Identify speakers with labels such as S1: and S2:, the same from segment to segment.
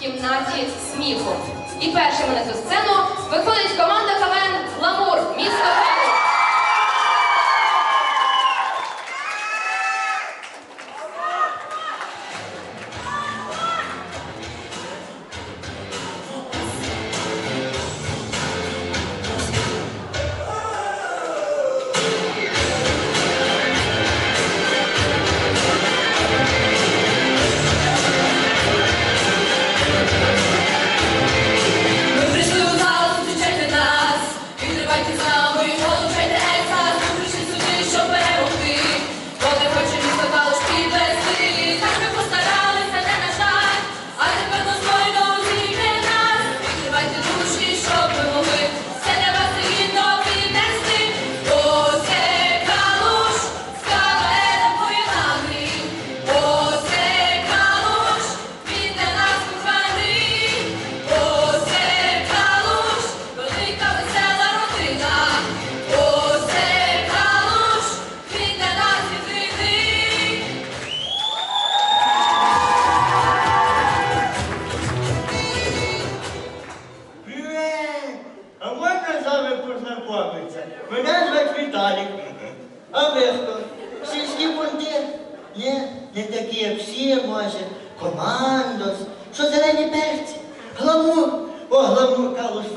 S1: кімнаті сміху. І першими на цю сцену виходить команда КВН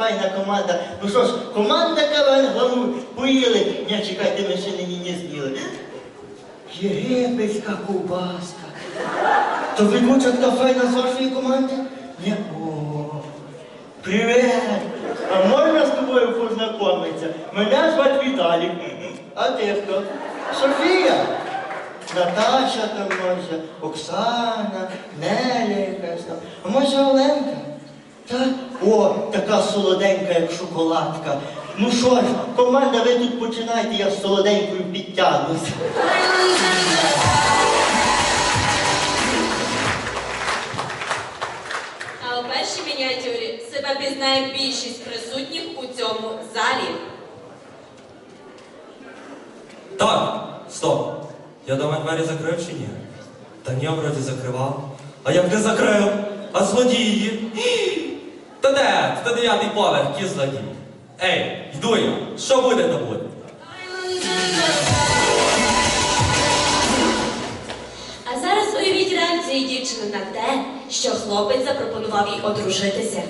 S2: файна команда. Ну що ж, команда КВН. Поїли. Ні, чекайте, ми ще нині не з'їли. Єгипетська ковбаска. То ви лучше така файна з вашої команди? Ні. О, Привет! А можна з тобою познайомитися? Мене звати Віталік. А ти хто? Софія. Наташа там може, Оксана, Неля якась там. А може Оленка? Так? О, така солоденька, як шоколадка. Ну що ж, команда, ви тут починайте, я з солоденькою підтягнуся.
S3: А у першій мініатюрі себе пізнає більшість присутніх у цьому залі.
S4: Так, стоп. Я дома двері закрив чи ні? Та ні, вроді закривав. А як не закрив? А злодії? Та де? Та дев'ятий поверх, ті злодії. Ей, йду я. Що буде, то буде.
S3: А зараз уявіть реакцію дівчини на те, що хлопець запропонував їй одружитися.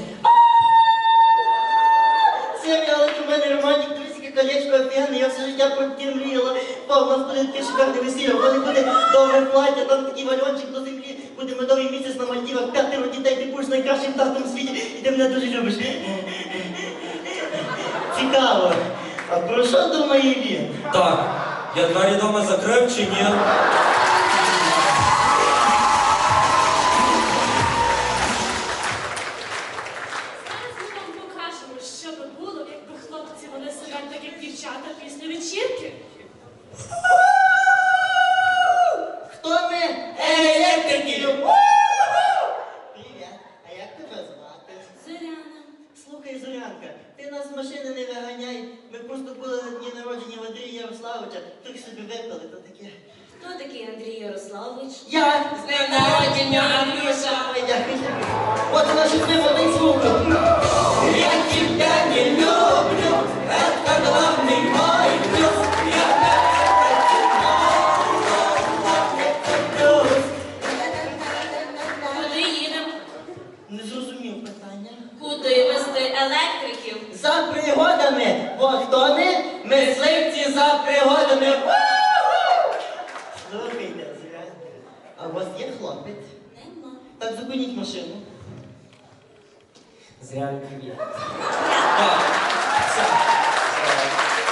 S2: Це але у мене романтик, туристське колечко офігенне, я все життя про таке мріяла. Пав, у нас шикарне весілля, мене буде довге плаття, там такий вальончик до землі, буде медовий місяць на Мальдівах, п'ятеро дітей, ти будеш найкращим татом в світі, і ти мене дуже любиш. Цікаво. А про що думає він?
S4: Так, я двері дома закрив чи ні?
S2: Я!
S3: З днем народження, Андрюша!
S2: Ой, дякую. От наш виводний звук. Так зупиніть машину.
S4: Зря привіт. Так, все.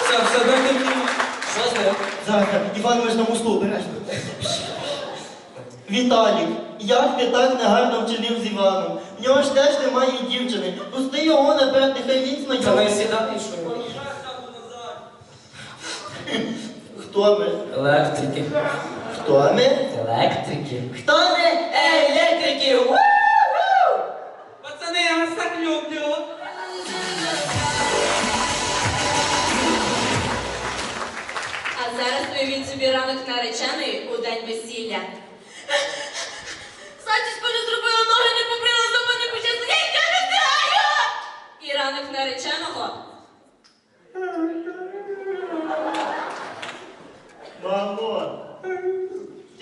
S4: Все, все, дайте мені. Що з ним?
S2: Зараз, Іван, ми ж на мосту обережно. Віталік, як ти так негарно вчинив з Іваном? В нього ж теж немає дівчини. Пусти його наперед, нехай він
S4: Та не
S2: знайомий.
S4: сідати, що?
S2: Хто ми?
S4: Електрики.
S2: Хто ми?
S4: Електрики.
S2: Хто ми? Електрики! Ву-ху!
S4: Пацани, я вас так люблю.
S3: А зараз уявіть собі ранок нареченої у день весілля. Зачіс не зробила ноги, не побрила, зуби не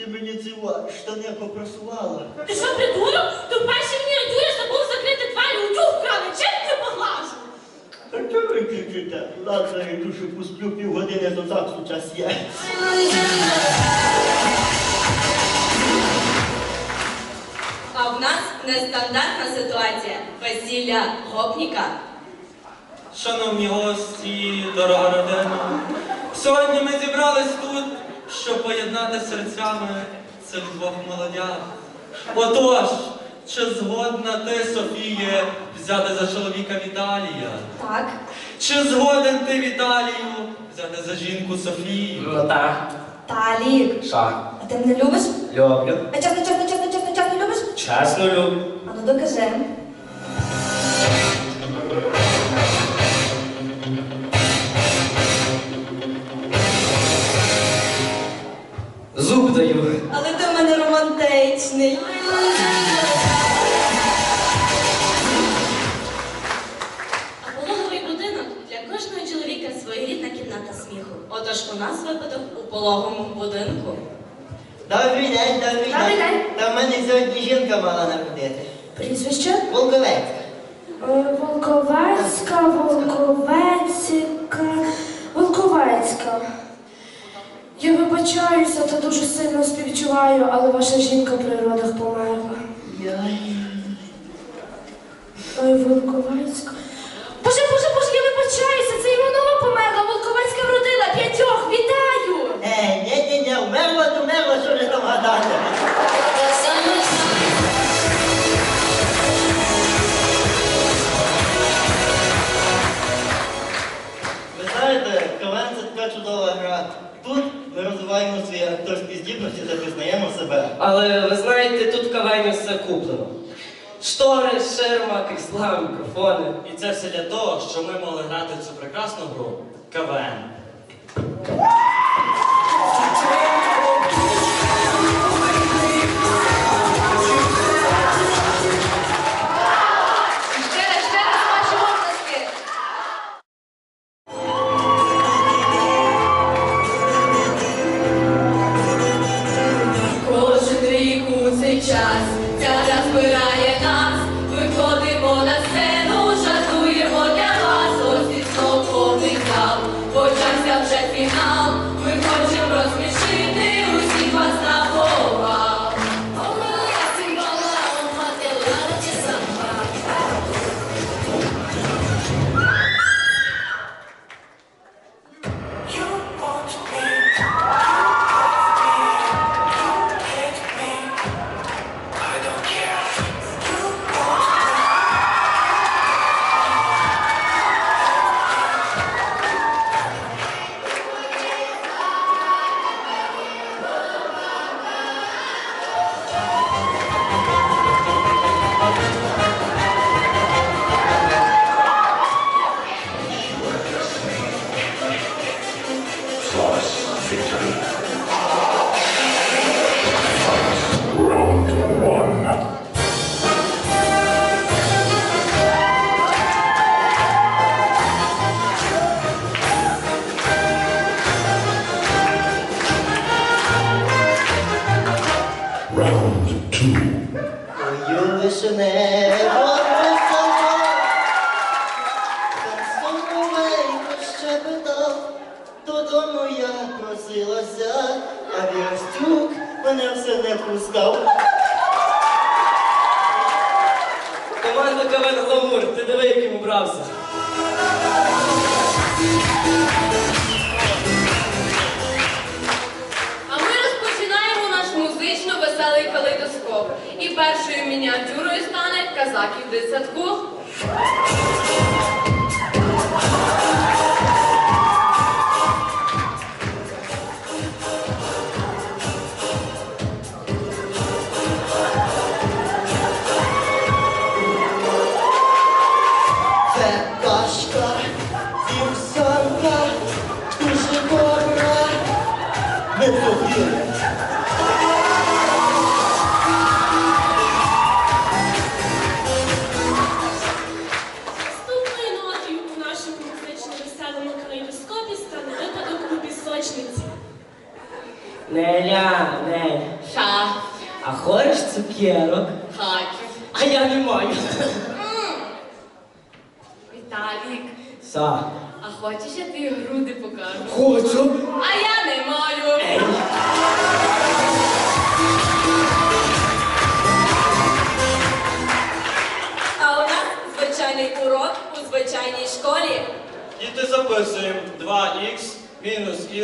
S2: мені ці ва- штани попросувала.
S5: Ти що, придурок? То перші мені Юля забув закрити двері, утюг вкрали, чим ти поглажу?
S2: А чого кричите? Ладно, я що посплю півгодини, то ЗАГСу час є.
S6: А в нас нестандартна ситуація. Весілля гопніка.
S4: Шановні гості, дорога родина, сьогодні ми зібрались тут, щоб поєднати серцями цих двох молодят. Отож, чи згодна ти, Софіє, взяти за чоловіка Віталія?
S6: Так.
S4: Чи згоден ти, Віталію, взяти за жінку Софію?
S7: Ну так.
S8: Талік,
S7: Що?
S8: а ти мене любиш?
S7: Люблю.
S8: А чесно, чесно, чесно, чесно, чесно любиш?
S7: Чесно люблю.
S8: А ну докажи.
S7: Зуб даю.
S8: Але ти в мене романтичний.
S6: Отож у нас випадок у пологовому будинку.
S2: Добрий день, добрий
S8: Добрий
S2: день. Та в мене сьогодні жінка мала народити.
S8: Прізвище?
S2: Волковецька.
S9: Е, Волковецька, Волковецька, Волковецька. Я вибачаюся та дуже сильно співчуваю, але ваша жінка при родах померла. Ой, Волковецька. Боже, боже,
S7: крісла, мікрофони.
S1: І це все для того, що ми могли грати цю прекрасну гру КВН.
S2: Все
S7: молочниці. Неля, Неля. Ша.
S10: А
S5: хочеш
S11: цукерок?
S1: Хочу.
S11: А я не маю.
S1: Віталік.
S11: Са.
S1: А хочеш, я тобі груди покажу?
S11: Хочу.
S1: А я не маю.
S8: А у нас звичайний урок у звичайній школі.
S12: Діти записуємо 2х мінус y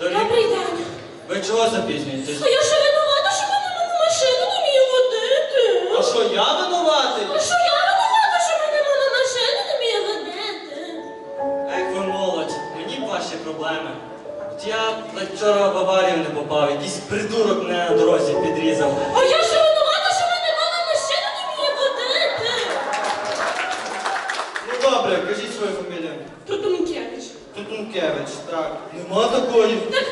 S12: дорівнює.
S5: Добрий день.
S12: Ви чого запізнюєтесь?
S5: А я що винувата, що мене мама машину не вміє водити?
S12: А що я винуватий?
S5: А що я винувата, що мене мама машину не вміє водити?
S12: Ех ви молодь, мені б ваші проблеми. От я вчора в аварію не попав, якийсь придурок мене на дорозі підрізав.
S5: А я що винувата, що мене мама машину не вміє водити?
S12: Ну добре, кажіть свою фамілію.
S5: Тутункевич.
S12: Тутункевич, так. Нема такої.
S5: Так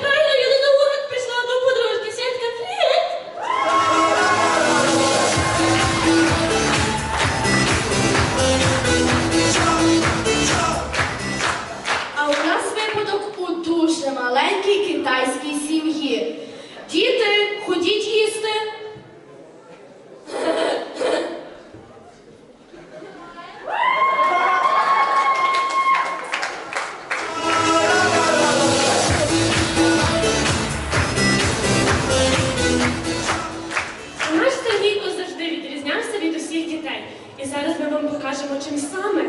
S5: ми вам покажемо чим саме.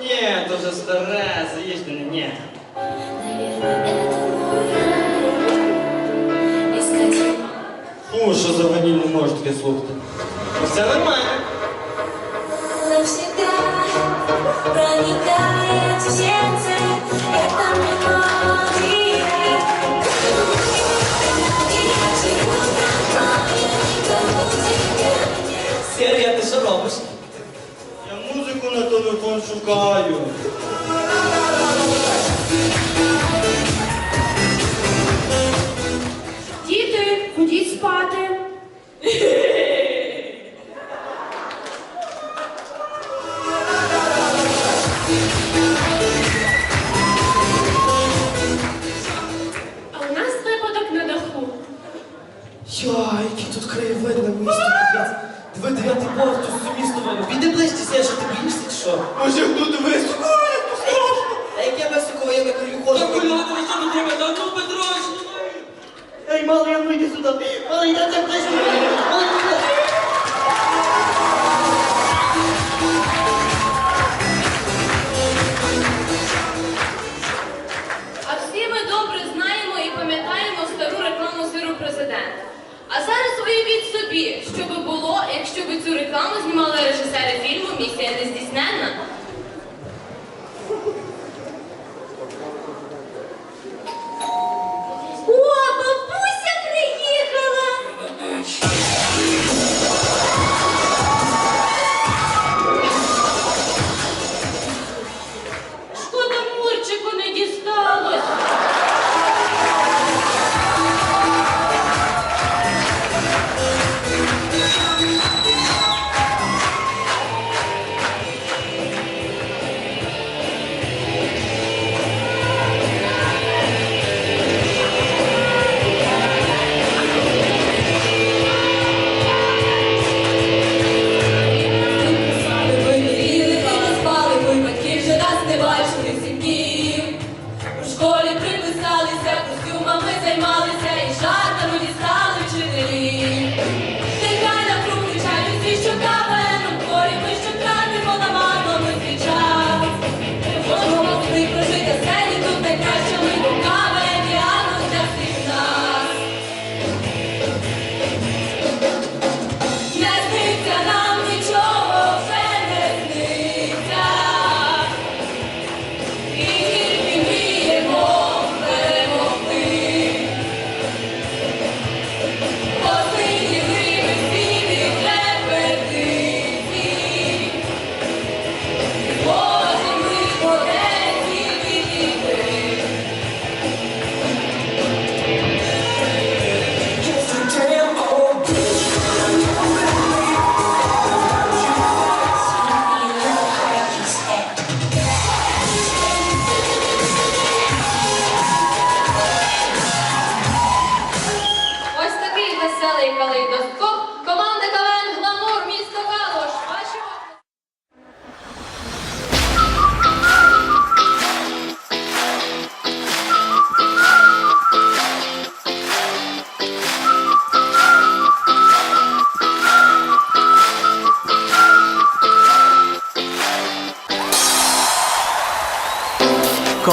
S12: Ні, то вже старе, заїжджене, ні. Фу, що за ваніль не можу таке слухати. Ну, Все нормально.
S3: Навсегда проникает в сердце эта мелодия.
S11: тут краєвид на місто, капець. Диви дев'ятий поверх, тут все місто видно. Піди ближче, Сергій, що ти боїшся чи що?
S12: Може хто дивись?
S11: А яке високо я на краю ходжу?
S4: Так гуляти, ви що не думаєте? А ну, Петрович, ну,
S2: Ей, малий, я ну йди сюди. Малий, я тебе ближче. Малий, йди.
S1: А собі, що би було, якщо б цю рекламу знімали режисери фільму Місія нездійсненна.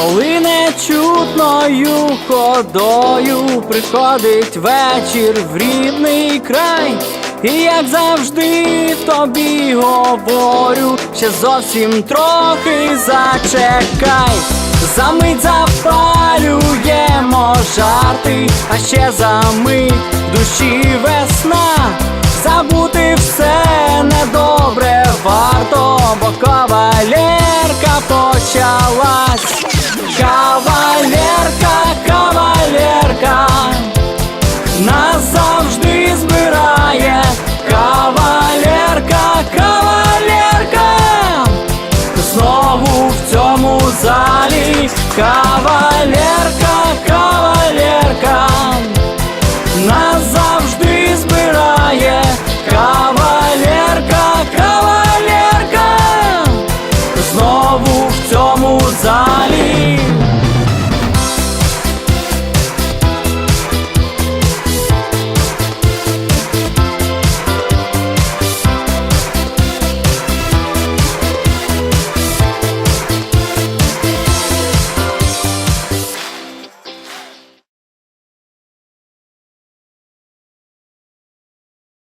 S13: Коли нечутною ходою приходить вечір в рідний край, і як завжди тобі говорю, ще зовсім трохи зачекай, за мить запалюємо жарти, а ще за мить душі весна. Забути все недобре варто, бо кавалерка почалась. Кавалерка, кавалерка, нас завжди збирає. Кавалерка, кавалерка, знову в цьому залі. Кавалерка.